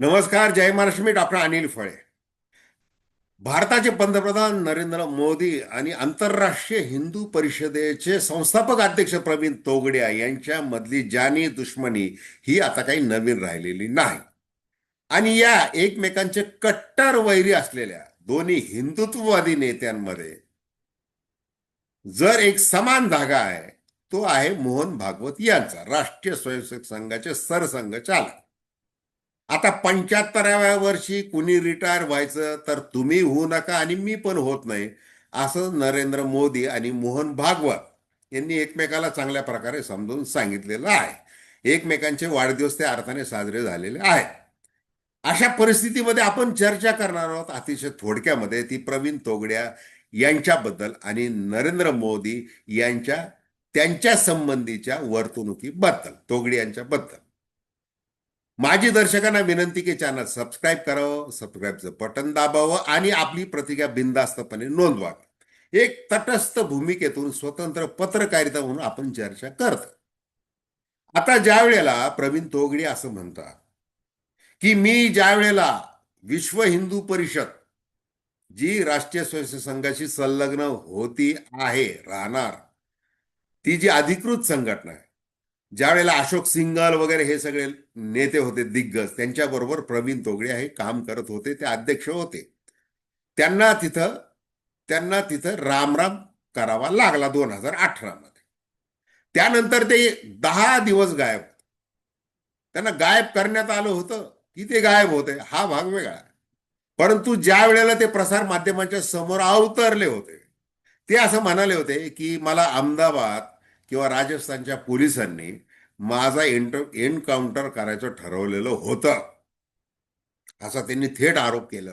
नमस्कार जय महाराष्ट्र मी डॉक्टर अनिल फळे. भारताचे पंतप्रधान नरेंद्र मोदी आणि आंतरराष्ट्रीय हिंदू परिषदेचे संस्थापक अध्यक्ष प्रवीण तोगडिया यांच्यामधली जानी दुश्मनी ही आता काही नवीन राहिलेली नाही. आणि या एकमेकांचे कट्टर वैरी असलेल्या दोन्ही हिंदुत्ववादी नेत्यांमध्ये जर एक समान धागा आहे तो आहे मोहन भागवत यांचा राष्ट्रीय स्वयंसेवक संघाचे सरसंघचालक. आता पंच्याहत्तराव्या वर्षी कुणी रिटायर व्हायचं तर तुम्ही होऊ नका आणि मी पण होत नाही असं नरेंद्र मोदी आणि मोहन भागवत यांनी एकमेकाला चांगल्या प्रकारे समजून सांगितलेलं आहे. एकमेकांचे वाढदिवस त्या अर्थाने साजरे झालेले आहेत. अशा परिस्थितीमध्ये आपण चर्चा करणार आहोत अतिशय थोडक्यामध्ये ती प्रवीण तोगड्या यांच्याबद्दल आणि नरेंद्र मोदी यांच्या त्यांच्या संबंधीच्या वर्तणुकीबद्दल तोगडी यांच्याबद्दल. माझी दर्शकांना विनंती की चॅनल सबस्क्राईब करावं सबस्क्राईबचं बटन दाबावं आणि आपली प्रतिक्रिया बिंदास्तपणे नोंदवावी एक तटस्थ भूमिकेतून स्वतंत्र पत्रकारिता म्हणून आपण चर्चा करतो. आता ज्या वेळेला प्रवीण तोगडी असं म्हणतात की मी ज्या वेळेला विश्व हिंदू परिषद जी राष्ट्रीय स्वयंसेवक संघाशी संलग्न होती आहे राहणार ती जी अधिकृत संघटना आहे ज्या वेळेला अशोक सिंगल वगैरे हे सगळे नेते होते दिग्गज त्यांच्याबरोबर प्रवीण तोगडे हे काम करत होते ते अध्यक्ष होते त्यांना तिथं त्यांना तिथं रामराम करावा लागला दोन हजार अठरा मध्ये त्यानंतर ते दहा दिवस गायब होते. त्यांना गायब करण्यात आलं होतं की ते गायब होते हा भाग वेगळा आहे. परंतु ज्या वेळेला ते प्रसार माध्यमांच्या समोर अवतरले होते ते असं म्हणाले होते की मला अहमदाबाद किंवा राजस्थानच्या पोलिसांनी माझा एंटर एन्काउंटर करायचं ठरवलेलं होतं. असा त्यांनी थेट आरोप केला.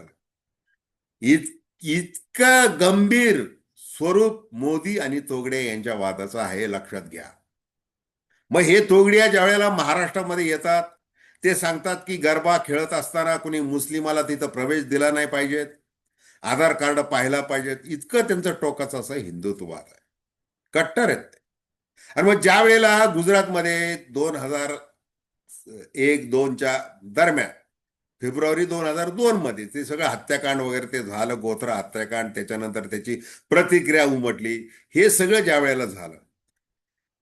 इत इतकं गंभीर स्वरूप मोदी आणि तोगडे यांच्या वादाचं आहे लक्षात घ्या. मग हे तोगड्या ज्या वेळेला महाराष्ट्रामध्ये येतात ते सांगतात की गरबा खेळत असताना कुणी मुस्लिमाला तिथं प्रवेश दिला नाही पाहिजेत आधार कार्ड पाहायला पाहिजेत इतकं त्यांचं टोकाचं असं हिंदुत्ववाद आहे. कट्टर आहेत ते. आणि मग ज्या वेळेला गुजरातमध्ये दोन हजार एक दोनच्या दरम्यान फेब्रुवारी दोन हजार दोन मध्ये ते सगळं हत्याकांड वगैरे ते झालं गोत्र हत्याकांड त्याच्यानंतर त्याची प्रतिक्रिया उमटली हे सगळं ज्या वेळेला झालं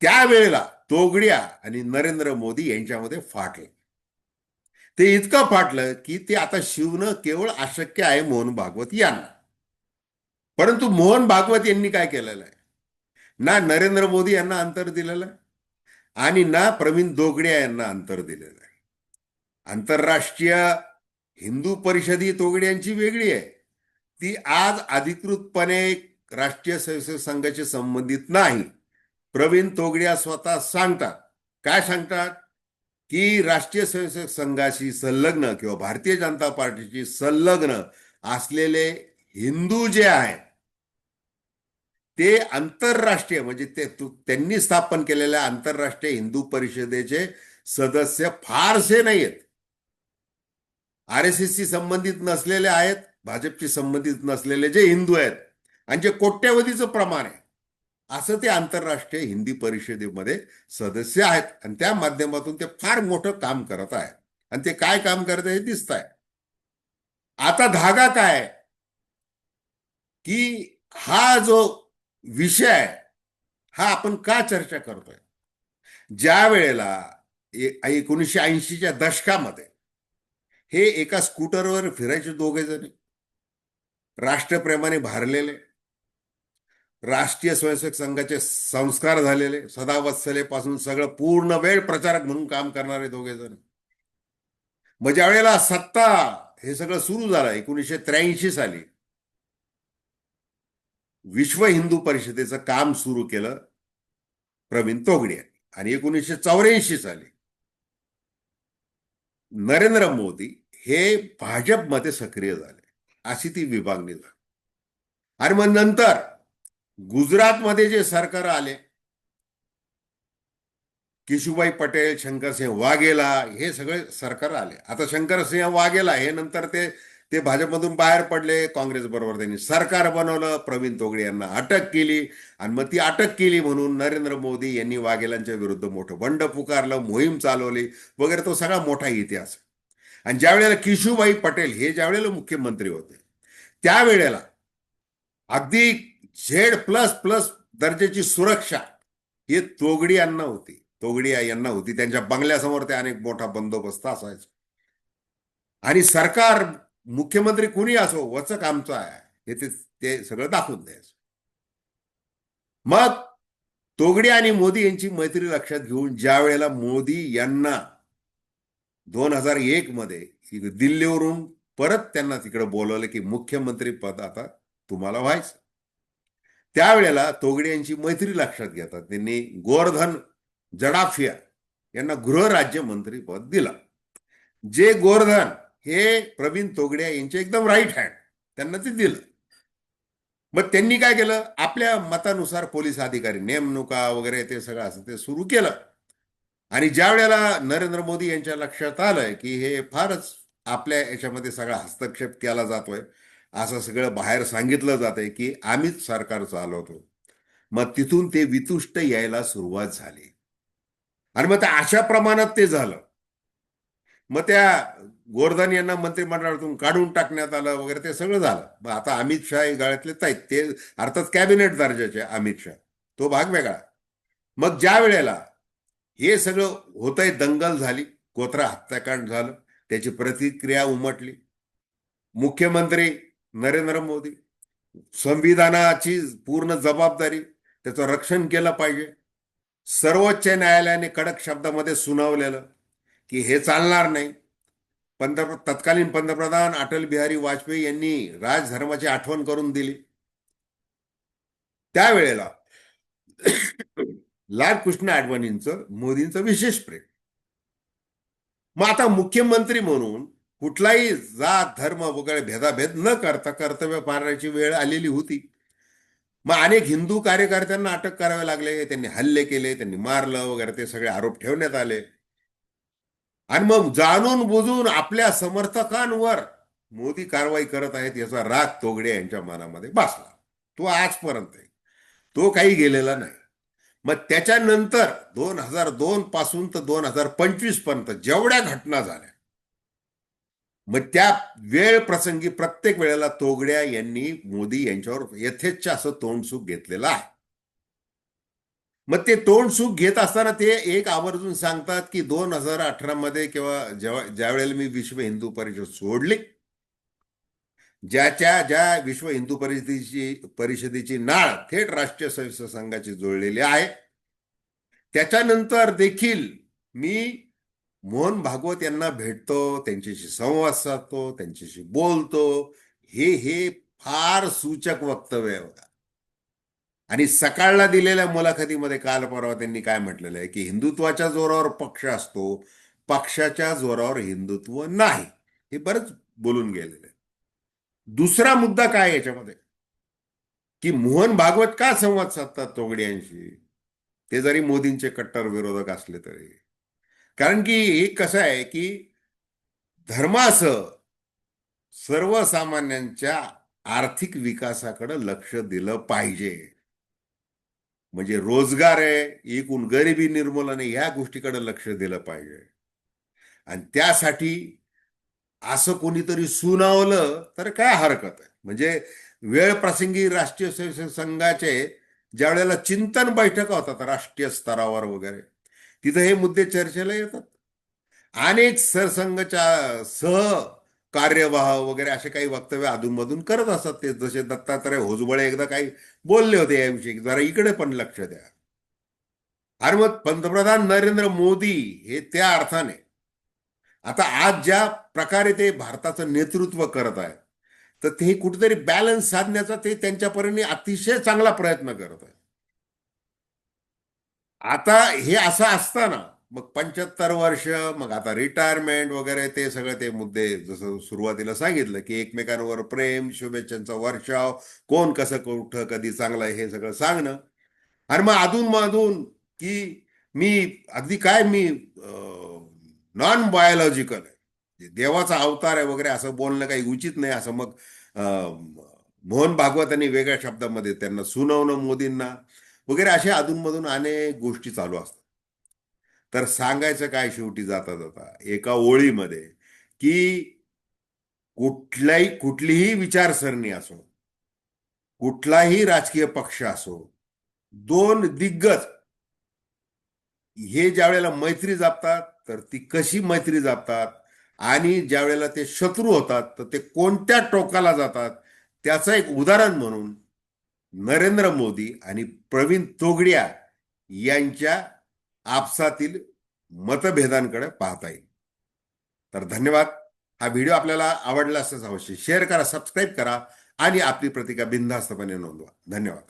त्यावेळेला तोगड्या आणि नरेंद्र मोदी यांच्यामध्ये फाटलं ते इतकं फाटलं की ते आता शिवणं केवळ अशक्य आहे मोहन भागवत यांना. परंतु मोहन भागवत यांनी काय केलेलं आहे? ना नरेंद्र मोदी यांना अंतर दिलेलं आहे आणि ना प्रवीण दोगड्या यांना अंतर दिलेलं आहे. आंतरराष्ट्रीय हिंदू परिषद ही तोगड्यांची वेगळी आहे. ती आज अधिकृतपणे राष्ट्रीय स्वयंसेवक संघाशी संबंधित नाही. प्रवीण तोगड्या स्वतः सांगतात. काय सांगतात? की राष्ट्रीय स्वयंसेवक संघाशी संलग्न किंवा भारतीय जनता पार्टीशी संलग्न असलेले हिंदू जे आहेत ते आंतरराष्ट्रीय म्हणजे ते त्यांनी स्थापन केलेल्या आंतरराष्ट्रीय हिंदू परिषदेचे सदस्य फारसे नाही आहेत आर एस एसशी संबंधित नसलेले आहेत भाजपशी संबंधित नसलेले जे हिंदू आहेत आणि जे कोट्यवधीचं प्रमाण आहे असं ते आंतरराष्ट्रीय हिंदी परिषदेमध्ये सदस्य आहेत आणि त्या माध्यमातून ते फार मोठं काम करत आहेत. आणि ते काय काम करत आहे हे दिसत आहे आता धागा काय की हा जो विषय हा आपण का चर्चा करतोय? ज्या वेळेला एकोणीसशे ऐंशीच्या दशकामध्ये हे एका स्कूटरवर फिरायचे दोघे जण राष्ट्रप्रेमाने भारलेले राष्ट्रीय स्वयंसेवक संघाचे संस्कार झालेले सदावत्सलेपासून सगळं पूर्ण वेळ प्रचारक म्हणून काम करणारे दोघे जण. मग ज्या वेळेला सत्ता हे सगळं सुरू झालं एकोणीसशे त्र्याऐंशी साली विश्व हिंदू परिषदेचं काम सुरू केलं प्रवीण तोगडे यांनी. आणि एकोणीसशे चौऱ्याऐंशी साली नरेंद्र मोदी हे भाजपमध्ये सक्रिय झाले. अशी ती विभागणी झाली. आणि मग नंतर गुजरातमध्ये जे सरकार आले किशुबाई पटेल शंकरसिंह वाघेला हे सगळे सरकार आले. आता शंकरसिंह वाघेला हे नंतर ते ते भाजपमधून बाहेर पडले काँग्रेस बरोबर त्यांनी सरकार बनवलं प्रवीण तोगडे यांना अटक केली. आणि मग ती अटक केली म्हणून नरेंद्र मोदी यांनी वाघेलांच्या विरुद्ध मोठं बंड पुकारलं मोहीम चालवली वगैरे तो सगळा मोठा इतिहास. आणि ज्या वेळेला किशुभाई पटेल हे ज्या वेळेला मुख्यमंत्री होते त्यावेळेला अगदी झेड प्लस प्लस दर्जाची सुरक्षा हे तोगडी यांना होती. तोगडी यांना होती. त्यांच्या बंगल्यासमोर ते अनेक मोठा बंदोबस्त असायचा. आणि सरकार मुख्यमंत्री कुणी असो वचक आमचं आहे. हे ते ते सगळं दाखवून द्यायचं. मग तोगडे आणि मोदी यांची मैत्री लक्षात घेऊन ज्या वेळेला मोदी यांना दोन हजार एक मध्ये दिल्लीवरून परत त्यांना तिकडे बोलवलं की मुख्यमंत्री पद आता तुम्हाला व्हायचं. त्यावेळेला तोगडे यांची मैत्री लक्षात घेतात. त्यांनी गोवर्धन जडाफिया यांना गृहराज्यमंत्री पद दिलं. जे गोवर्धन हे प्रवीण तोगडे यांचे एकदम राईट हँड त्यांना ते दिलं. मग त्यांनी काय केलं? आपल्या मतानुसार पोलीस अधिकारी नेमणुका वगैरे ते सगळं असं ते सुरू केलं. आणि ज्या वेळेला नरेंद्र मोदी यांच्या लक्षात आलंय की हे फारच आपल्या याच्यामध्ये सगळा हस्तक्षेप केला जातोय असं सगळं बाहेर सांगितलं जातंय की आम्हीच सरकार चालवतो. मग तिथून ते वितुष्ट यायला सुरुवात झाली. आणि मग ते अशा प्रमाणात ते झालं. मग त्या गोरधन यांना मंत्रिमंडळातून काढून टाकण्यात आलं वगैरे ते सगळं झालं. मग आता अमित शहा हे गाळ्यातले आहेत ते अर्थात कॅबिनेट दर्जाचे अमित शहा. तो भाग वेगळा. मग ज्या वेळेला हे सगळं होतंय दंगल झाली कोत्रा हत्याकांड झालं त्याची प्रतिक्रिया उमटली. मुख्यमंत्री नरेंद्र मोदी संविधानाची पूर्ण जबाबदारी त्याचं रक्षण केलं पाहिजे. सर्वोच्च न्यायालयाने कडक शब्दामध्ये सुनावलेलं की हे चालणार नाही. पंतप्र तत्कालीन पंतप्रधान अटल बिहारी वाजपेयी यांनी राजधर्माची आठवण करून दिली. त्यावेळेला लालकृष्ण आडवाणींचं मोदींचं विशेष प्रेम. मग आता मुख्यमंत्री म्हणून कुठलाही जात धर्म वगैरे भेदाभेद न करता कर्तव्य पाळण्याची वेळ आलेली होती. मग अनेक हिंदू कार्यकर्त्यांना अटक करावे लागले त्यांनी हल्ले केले त्यांनी मारलं वगैरे ते सगळे आरोप ठेवण्यात आले. आणि मग जाणून बुजून आपल्या समर्थकांवर मोदी कारवाई करत आहेत याचा राग तोगडे यांच्या मनामध्ये बसला. तो आजपर्यंत आहे. तो काही गेलेला नाही. मग त्याच्यानंतर दोन हजार दोन पासून तर दोन हजार पंचवीसपर्यंत जेवढ्या घटना झाल्या मग त्या वेळ प्रसंगी प्रत्येक वेळेला तोगड्या यांनी मोदी यांच्यावर यथेच्छ असं तोंडसुख घेतलेलं आहे. मग ते तोंड सुख घेत असताना ते एक आवर्जून सांगतात की दोन हजार अठरा मध्ये किंवा जेव्हा ज्या वेळेला मी विश्व हिंदू परिषद सोडली ज्याच्या ज्या विश्व हिंदू परिषदेची परिषदेची नाळ थेट राष्ट्रीय स्वयंसेवक संघाची जोडलेली आहे. त्याच्यानंतर देखील मी मोहन भागवत यांना भेटतो त्यांच्याशी संवाद साधतो त्यांच्याशी बोलतो. हे हे फार सूचक वक्तव्य आहे आणि सकाळला दिलेल्या मुलाखतीमध्ये काल परवा त्यांनी काय म्हटलेलं आहे की हिंदुत्वाच्या जोरावर पक्ष असतो पक्षाच्या जोरावर हिंदुत्व नाही. हे बरंच बोलून गेलेलं आहे. दुसरा मुद्दा काय याच्यामध्ये? की मोहन भागवत का संवाद साधतात तोगड्यांशी? ते जरी मोदींचे कट्टर विरोधक असले तरी. कारण की हे कसं आहे की धर्मास सर्वसामान्यांच्या आर्थिक विकासाकडे लक्ष दिलं पाहिजे. म्हणजे रोजगार आहे एकूण गरिबी निर्मूलन आहे ह्या गोष्टीकडे लक्ष दिलं पाहिजे. आणि त्यासाठी असं कोणीतरी सुनावलं तर काय हरकत आहे? म्हणजे वेळ प्रसंगी राष्ट्रीय स्वयंसेवक संघाचे ज्या वेळेला चिंतन बैठका होतात राष्ट्रीय स्तरावर वगैरे तिथं हे मुद्दे चर्चेला येतात. अनेक सरसंघच्या सह कार्यवाह वगैरे असे काही वक्तव्य अधूनमधून करत असतात ते. जसे दत्तात्रय होजबळे एकदा काही बोलले होते याविषयी. जरा इकडे पण लक्ष द्या. अरे मग पंतप्रधान नरेंद्र मोदी हे त्या अर्थाने. आता आज ज्या प्रकारे ते भारताचं नेतृत्व करत आहेत तर ते कुठेतरी बॅलन्स साधण्याचा ते त्यांच्यापर्यंत अतिशय चांगला प्रयत्न करत आहेत. आता हे असं असताना मग पंच्याहत्तर वर्ष मग आता रिटायरमेंट वगैरे ते सगळे ते मुद्दे जसं सुरुवातीला सांगितलं की एकमेकांवर प्रेम शुभेच्छांचा वर्षाव कोण कसं कुठं कधी चांगलं आहे हे सगळं सांगणं. आणि मग अधून मधून की मी अगदी काय मी नॉन बायोलॉजिकल आहे. देवाचा अवतार आहे वगैरे असं बोलणं काही उचित नाही. असं मग मोहन मोहन भागवतांनी वेगळ्या शब्दामध्ये त्यांना सुनावणं मोदींना वगैरे असे अधूनमधून अनेक गोष्टी चालू असतात. तर सांगायचं काय शेवटी जाता जाता एका ओळीमध्ये की कुठल्याही कुठलीही विचारसरणी असो कुठलाही राजकीय पक्ष असो दोन दिग्गज हे ज्या वेळेला मैत्री जपतात तर ती कशी मैत्री जपतात? आणि ज्या वेळेला ते शत्रू होतात तर ते कोणत्या टोकाला जातात? त्याचं एक उदाहरण म्हणून नरेंद्र मोदी आणि प्रवीण तोगडिया यांच्या आपसातील मतभेदांकडे पाहता येईल. तर धन्यवाद. हा व्हिडिओ आपल्याला आवडला असंच अवश्य शेअर करा सबस्क्राईब करा आणि आपली प्रतिका बिनधास्तपणे नोंदवा. धन्यवाद.